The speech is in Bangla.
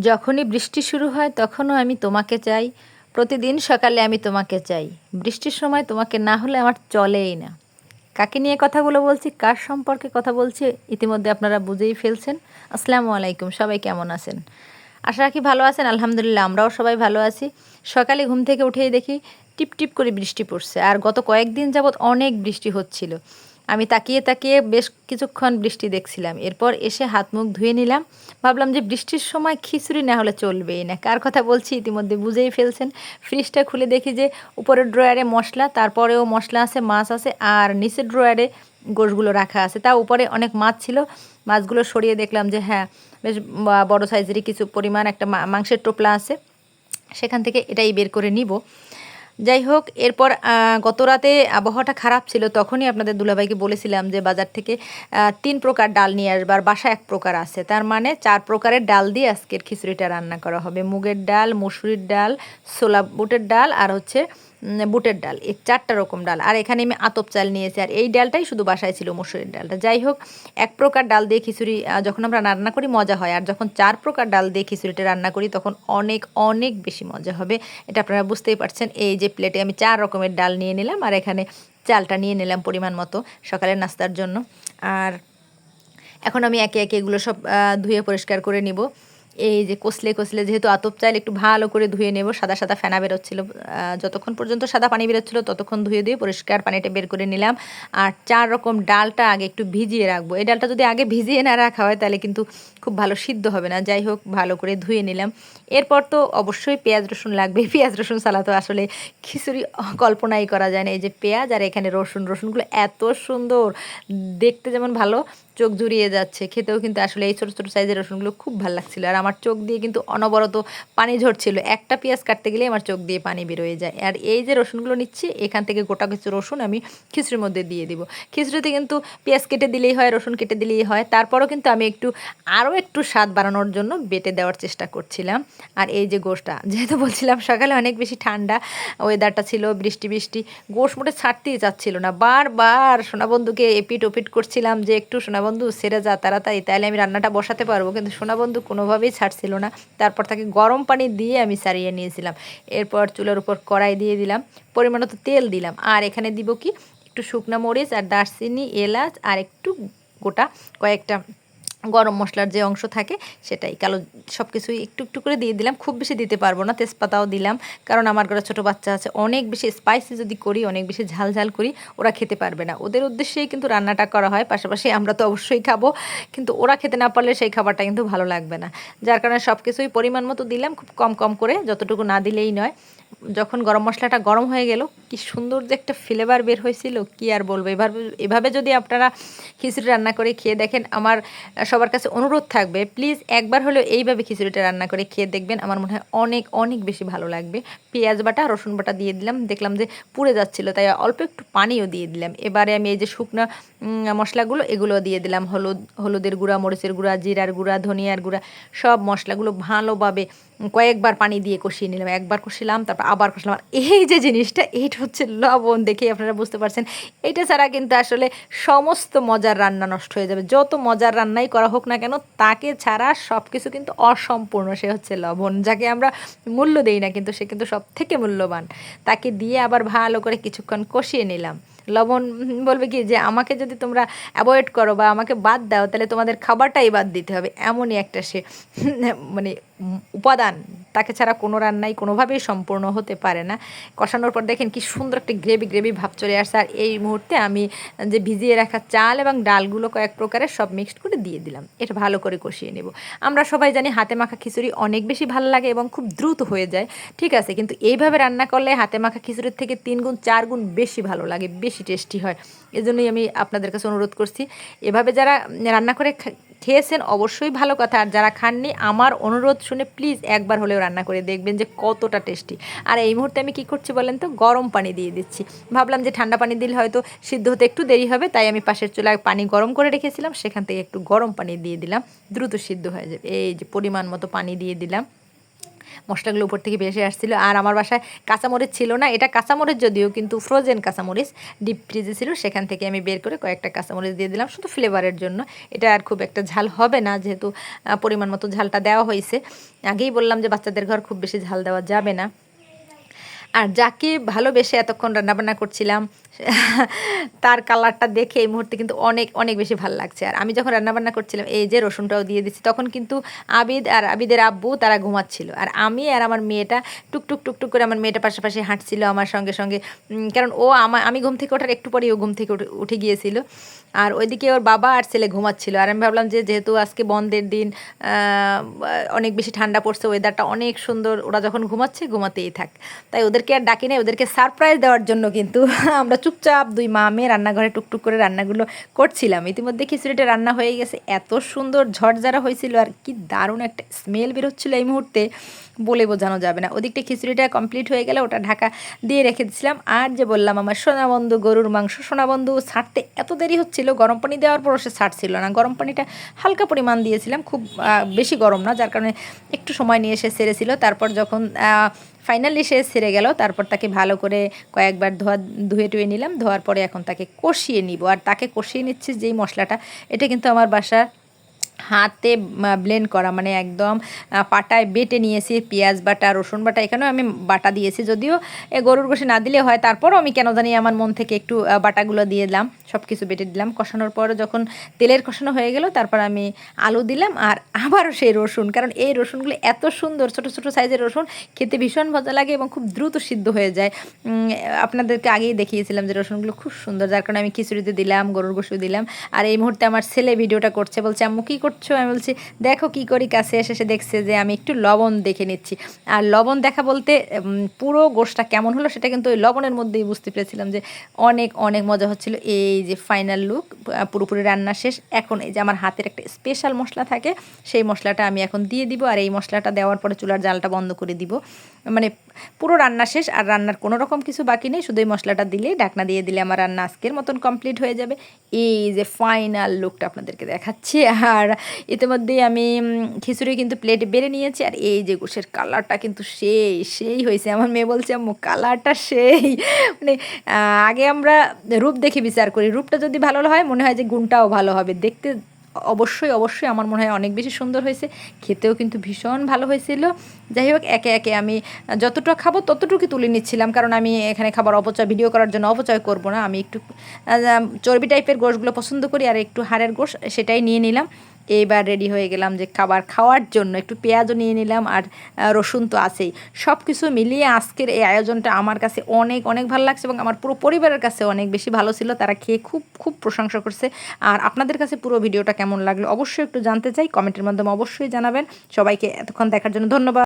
যখনই বৃষ্টি শুরু হয়, তখনও আমি তোমাকে চাই। প্রতিদিন সকালে আমি তোমাকে চাই। বৃষ্টির সময় তোমাকে না হলে আমার চলেই না। কাকে নিয়ে কথাগুলো বলছি, কার সম্পর্কে কথা বলছি, ইতিমধ্যে আপনারা বুঝেই ফেলছেন। আসসালামু আলাইকুম, সবাই কেমন আছেন? আশা রাখি ভালো আছেন, আলহামদুলিল্লাহ আমরাও সবাই ভালো আছি। সকালে ঘুম থেকে উঠেই দেখি টিপ টিপ করে বৃষ্টি পড়ছে। আর গত কয়েকদিন যাবৎ অনেক বৃষ্টি হচ্ছিল। আমি তাকিয়ে তাকিয়ে বেশ কিছুক্ষণ বৃষ্টি দেখছিলাম। এরপর এসে হাত মুখ ধুয়ে নিলাম। ভাবলাম যে বৃষ্টির সময় খিচুড়ি না হলে চলবেই না। কার কথা বলছি? ইতিমধ্যে বুঝেই ফেলছেন। ফ্রিজটা খুলে দেখি যে উপরের ড্রয়ারে মশলা, তারপরেও মশলা আছে, মাছ আছে, আর নিচের ড্রয়ারে গোশগুলো রাখা আছে। তা উপরে অনেক মাছ ছিল। মাছগুলো সরিয়ে দেখলাম যে হ্যাঁ বেশ বড় সাইজেরই কিছু পরিমাণ একটা মাংসের টোপলা আছে। সেখান থেকে এটাই বের করে নিব। যাই হোক, এরপর গত রাতে আবহাওয়াটা খারাপ ছিল, তখনই আপনাদের দুলাভাইকে বলেছিলাম যে বাজার থেকে তিন প্রকার ডাল নিয়ে আসবার বাসা এক প্রকার আছে। তার মানে চার প্রকারের ডাল দিয়ে আজকের খিচুড়িটা রান্না করা হবে। মুগের ডাল, মসুরির ডাল সোলা বুটের ডাল, আর হচ্ছে বুটের ডাল, এই চারটা রকম ডাল। আর এখানে আমি আতপ চাল নিয়েছি, আর এই ডালটাই শুধু বাসায় ছিল মসুরির ডালটা যাই হোক, এক প্রকার ডাল দিয়ে খিচুড়ি যখন আমরা রান্না করি মজা হয়, আর যখন চার প্রকার ডাল দিয়ে খিচুড়িটা রান্না করি তখন অনেক অনেক বেশি মজা হবে। এটা আপনারা বুঝতেই পারছেন, এই যে প্লেটে আমি চার রকমের ডাল নিয়ে নিলাম, আর এখানে চালটা নিয়ে নিলাম পরিমাণ মতো সকালের নাস্তার জন্য। আর এখন আমি একে একে এগুলো সব ধুয়ে পরিষ্কার করে নিব। এই যে কষলে কষলে যেহেতু আতপ চাল একটু ভালো করে ধুয়ে নেব, সাদা সাদা ফেনা বেরোচ্ছিল যতক্ষণ পর্যন্ত সাদা পানি বেরোচ্ছিল ততক্ষণ ধুয়ে দিয়ে পরিষ্কার পানিটা বের করে নিলাম। আর চার রকম ডালটা আগে একটু ভিজিয়ে রাখব। এই ডালটা যদি আগে ভিজিয়ে না রাখা হয় তাহলে কিন্তু খুব ভালো সিদ্ধ হবে না। যাই হোক, ভালো করে ধুয়ে নিলাম। এরপর তো অবশ্যই পেঁয়াজ রসুন লাগবে। পেঁয়াজ রসুন সালা তো আসলে খিচুড়ি কল্পনাই করা যায় না। এই যে পেঁয়াজ আর এখানে রসুন, রসুনগুলো এত সুন্দর, দেখতে যেমন ভালো চোখ জুড়িয়ে যাচ্ছে। খেতেও কিন্তু আসলে এই ছোটো ছোটো সাইজের রসুনগুলো খুব ভালো লাগছিল। আর আমার চোখ দিয়ে কিন্তু অনবরত পানি ঝরছিল। একটা পেঁয়াজ কাটতে গেলে আমার চোখ দিয়ে পানি বেরোয় যায়। আর এই যে রসুনগুলো নিচ্ছি, এখান থেকে গোটা কিছু রসুন আমি খিচুড়ির মধ্যে দিয়ে দিব। খিচুড়িতে কিন্তু পেঁয়াজ কেটে দিলেই হয়, রসুন কেটে দিলেই হয়। তারপরও কিন্তু আমি একটু, আরও একটু স্বাদ বাড়ানোর জন্য বেটে দেওয়ার চেষ্টা করছিলাম। আর এই যে গোশটা, যেহেতু বলছিলাম সকালে অনেক বেশি ঠান্ডা ওয়েদারটা ছিল, বৃষ্টি বৃষ্টি, গোশ মোটে ছাড়তেই চাচ্ছিল না। বারবার সোনাবন্ধুকে এপিট ওপিট করছিলাম যে একটু সোনাবন্ধু সেরে যা তাড়াতাড়ি তাহলে আমি রান্নাটা বসাতে পারব। কিন্তু সোনা বন্ধু কোনোভাবেই ছাড়ছিল না। তারপর তাকে গরম পানি দিয়ে আমি সারিয়ে নিয়েছিলাম। এরপর চুলার উপর কড়াই দিয়ে দিলাম। পরিমাণ মতো তেল দিলাম। আর এখানে দিব কি? একটু শুকনো মরিচ আর দারচিনি, এলাচ আর একটু গোটা কয়েকটা গরম মশলার যে অংশ থাকে সেটাই। কালো সব কিছুই একটু একটু করে দিয়ে দিলাম। খুব বেশি দিতে পারব না, তেজপাতাও দিলাম। কারণ আমার ঘরে ছোটো বাচ্চা আছে, অনেক বেশি স্পাইসি যদি করি, অনেক বেশি ঝাল ঝাল করি, ওরা খেতে পারবে না। ওদের উদ্দেশ্যেই কিন্তু রান্নাটা করা হয়। পাশাপাশি আমরা তো অবশ্যই খাব। কিন্তু ওরা খেতে না পারলে সেই খাবারটা কিন্তু ভালো লাগবে না। যার কারণে সব কিছুই পরিমাণ মতো দিলাম, খুব কম কম করে, যতটুকু না দিলেই নয়। যখন গরম মশলাটা গরম হয়ে গেল, কি সুন্দর যে একটা ফ্লেভার বের হয়েছিল, কি আর বলব? এভাবে এভাবে যদি আপনারা খিচুড়ি রান্না করে খেয়ে দেখেন, আমার সবার কাছে অনুরোধ থাকবে প্লিজ একবার হলেও এইভাবে খিচুড়িটা রান্না করে খেয়ে দেখবেন। আমার মনে হয় অনেক অনেক বেশি ভালো লাগবে। পেঁয়াজ বাটা, রসুন বাটা দিয়ে দিলাম। দেখলাম যে পুড়ে যাচ্ছিল, তাই অল্প একটু পানিও দিয়ে দিলাম। এবারে আমি এই যে শুকনো মশলাগুলো এগুলো দিয়ে দিলাম। হলুদ, হলুদের গুঁড়া, মরিচের গুঁড়া, জিরার গুঁড়া, ধনিয়ার গুঁড়া, সব মশলাগুলো ভালোভাবে কয়েকবার পানি দিয়ে কষিয়ে নিলাম, একবার কষিলাম, তারপর আবার কষলাম। আর এই যে জিনিসটা, এইটা হচ্ছে লবণ দেখেই আপনারা বুঝতে পারছেন। এটা ছাড়া কিন্তু আসলে সমস্ত মজার রান্না নষ্ট হয়ে যাবে। যত মজার রান্নাই করা হোক না কেন, তাকে ছাড়া সব কিছু কিন্তু অসম্পূর্ণ। সে হচ্ছে লবণ, যাকে আমরা মূল্য দেই না, কিন্তু সে কিন্তু সব থেকে মূল্যবান। তাকে দিয়ে আবার ভালো করে কিছুক্ষণ কষিয়ে নিলাম। লবণ বলবে কি যে আমাকে যদি তোমরা অ্যাভয়েড করো বা আমাকে বাদ দাও, তাহলে তোমাদের খাবারটাই বাদ দিতে হবে। এমনই একটা সে মানে উপাদান। তাকে ছাড়া কোনো রান্নাই কোনোভাবেই সম্পূর্ণ হতে পারে না। কষানোর পর দেখেন কি সুন্দর একটি গ্রেভি গ্রেভি ভাব চলে আসছে আর এই মুহূর্তে আমি যে ভিজিয়ে রাখা চাল এবং ডালগুলো কয়েক প্রকারের সব মিক্সড করে দিয়ে দিলাম। এটা ভালো করে কষিয়ে নেব। আমরা সবাই জানি হাতে মাখা খিচুড়ি অনেক বেশি ভালো লাগে এবং খুব দ্রুত হয়ে যায়। ঠিক আছে, কিন্তু এইভাবে রান্না করলে হাতে মাখা খিচুড়ির থেকে তিন গুণ, চার গুণ বেশি ভালো লাগে, বেশি টেস্টি হয়। এজন্যই আমি আপনাদের কাছে অনুরোধ করছি, এভাবে যারা রান্না করে খেয়েছেন, অবশ্যই ভালো কথা। আর যারা খাননি, আমার অনুরোধ শুনে প্লিজ একবার হলেও রান্না করে দেখবেন যে কতটা টেস্টি আর এই মুহূর্তে আমি কি করছি বলেন তো? গরম পানি দিয়ে দিচ্ছি। ভাবলাম যে ঠান্ডা পানি দিলে হয়তো সিদ্ধ হতে একটু দেরি হবে, তাই আমি পাশের চুলায় পানি গরম করে রেখেছিলাম, সেখান থেকে একটু গরম পানি দিয়ে দিলাম, দ্রুত সিদ্ধ হয়ে যাবে। এই যে পরিমাণ মতো পানি দিয়ে দিলাম। মশলাগুলো উপর থেকে ভেসে আসছিল। আর আমার বাসায় কাঁচামরিচ ছিল না, এটা কাঁচামরিচ যদিও কিন্তু ফ্রোজেন কাঁচামরিচ ডিপ ফ্রিজে ছিল, সেখান থেকে আমি বের করে কয়েকটা কাঁচামরিচ দিয়ে দিলাম শুধু ফ্লেভারের জন্য। এটা আর খুব একটা ঝাল হবে না, যেহেতু পরিমাণ মতো ঝালটা দেওয়া হয়েছে। আগেই বললাম যে বাচ্চাদের ঘর খুব বেশি ঝাল দেওয়া যাবে না। আর যাকে ভালোবেসে এতক্ষণ রান্নাবান্না করছিলাম, তার কালারটা দেখে এই মুহূর্তে কিন্তু অনেক অনেক বেশি ভালো লাগছে। আর আমি যখন রান্নাবান্না করছিলাম, এই যে রসুনটাও দিয়ে দিচ্ছি তখন কিন্তু আবিদ আর আবিদের আব্বু তারা ঘুমাচ্ছিল। আর আমি আর আমার মেয়েটা টুকটুক টুকটুক করে আমার মেয়েটা পাশাপাশি হাঁটছিল আমার সঙ্গে সঙ্গে। কারণ ও আমার আমি ঘুম থেকে ওঠার একটু পরেই ও ঘুম থেকে উঠে- গিয়েছিল। আর ওইদিকে ওর বাবা আর ছেলে ঘুমাচ্ছিল। আর আমি ভাবলাম যে যেহেতু আজকে বন্ধের দিন অনেক বেশি ঠান্ডা পড়ছে ওয়েদারটা অনেক সুন্দর, ওরা যখন ঘুমাচ্ছে, ঘুমাতেই থাক। তাই ওদেরকে আর ডাকি নাই, ওদেরকে সারপ্রাইজ দেওয়ার জন্য কিন্তু আমরা চুপচাপ দুই মা মেয়ে রান্নাঘরে টুকটুক করে রান্নাগুলো করছিলাম। ইতিমধ্যে খিচুড়িটা রান্না হয়ে গেছে। এত সুন্দর ঝড়ঝাড়া হয়েছিল আর কি দারুণ একটা স্মেল বেরোচ্ছিল এই মুহূর্তে বলে বোঝানো যাবে না। ওদিকটা খিচুড়িটা কমপ্লিট হয়ে গেলে ওটা ঢাকা দিয়ে রেখে দিয়েছিলাম। আর যে বললাম, আমার সোনাবন্ধু গরুর মাংস, সোনাবন্ধু ছাড়তে এত দেরি হচ্ছিল, গরম পানি দেওয়ার পরও সে ছাড়ছিল না। গরম পানিটা হালকা পরিমাণ দিয়েছিলাম, খুব বেশি গরম না, যার কারণে একটু সময় নিয়ে এসে সেরেছিল। তারপর যখন ফাইনালি সে সেরে গেল। তারপর তাকে ভালো করে কয়েকবার ধোয়া, ধুয়ে টুয়ে নিলাম। ধোয়ার পরে এখন তাকে কষিয়ে নিব। আর তাকে কষিয়ে নিচ্ছে যেই মশলাটা, এটা কিন্তু আমার বাসার হাতে ব্লেন্ড করা মানে একদম পাটায় বেটে নিয়েছি পেঁয়াজ বাটা, রসুন বাটা, এখানেও আমি বাটা দিয়েছি যদিও এ গরুর গোশে না দিলে হয়, তারপরও আমি কেন জানি আমার মন থেকে একটু বাটাগুলো দিয়ে দিলাম সব কিছু বেটে দিলাম, কষানোর পর যখন তেলের কষানো হয়ে গেল, তারপর আমি আলু দিলাম আর আবারও সেই রসুন, কারণ এই রসুনগুলো এত সুন্দর, ছোট ছোট সাইজের রসুন, খেতে ভীষণ মজা লাগে এবং খুব দ্রুত সিদ্ধ হয়ে যায়। আপনাদেরকে আগেই দেখিয়েছিলাম যে রসুনগুলো খুব সুন্দর, যার কারণে আমি খিচুড়িতে দিলাম, গরুর গোশু দিলাম, আর এই মুহূর্তে আমার ছেলে ভিডিওটা করছে, বলছে, আম্মু, কী করছ? আমি বলছি, দেখো কি করি। কাছে এসে সে দেখছে যে আমি একটু লবণ দেখে নিচ্ছি। আর লবণ দেখা বলতে পুরো গোশটা কেমন হলো সেটা কিন্তু ওই লবণের মধ্যেই বুঝতে পেরেছিলাম যে অনেক অনেক মজা হচ্ছিল। এই যে ফাইনাল লুক পুরোপুরি রান্না শেষ। এখন এই যে আমার হাতের একটা স্পেশাল মশলা থাকে, সেই মশলাটা আমি এখন দিয়ে দিব আর এই মশলাটা দেওয়ার পরে চুলার জালটা বন্ধ করে দিব। মানে পুরো রান্না শেষ আর রান্নার কোনো রকম কিছু বাকি নেই। শুধু এই মশলাটা দিলেই ডাকনা দিয়ে দিলে আমার রান্না আজকের মতন কমপ্লিট হয়ে যাবে। এই যে ফাইনাল লুকটা আপনাদেরকে দেখাচ্ছি। আর ইতিমধ্যেই আমি খিচুড়ি কিন্তু প্লেটে বেড়ে নিয়েছি আর এই যে গোশের কালারটা কিন্তু সেই সেই হয়েছে। আমার মেয়ে বলছে, আম্মু, কালারটা সেই। মানে আগে আমরা রূপ দেখে বিচার করি। রূপটা যদি ভালো হয়, মনে হয় যে গুণটাও ভালো হবে। দেখতে অবশ্যই অবশ্যই আমার মনে হয় অনেক বেশি সুন্দর হয়েছে। খেতেও কিন্তু ভীষণ ভালো হয়েছিল। যাই হোক, একে একে আমি যতটা খাব ততটুকু তুলে নিচ্ছিলাম। কারণ আমি এখানে খাবার অপচয়, ভিডিও করার জন্য অপচয় করব না। আমি একটু চর্বি টাইপের গোশগুলো পছন্দ করি আর একটু হাড়ের গোশ, সেটাই নিয়ে নিলাম। এইবার রেডি হয়ে গেলাম যে খাবার খাওয়ার জন্য। একটু পেঁয়াজও নিয়ে নিলাম আর রসুন তো আছেই। সব কিছু মিলিয়ে আজকের এই আয়োজনটা আমার কাছে অনেক অনেক ভালো লাগছে এবং আমার পুরো পরিবারের কাছে অনেক বেশি ভালো ছিল। তারা খেয়ে খুব খুব প্রশংসা করছে। আর আপনাদের কাছে পুরো ভিডিওটা কেমন লাগল অবশ্যই একটু জানতে চাই। কমেন্টের মাধ্যমে অবশ্যই জানাবেন। সবাইকে এতক্ষণ দেখার জন্য ধন্যবাদ।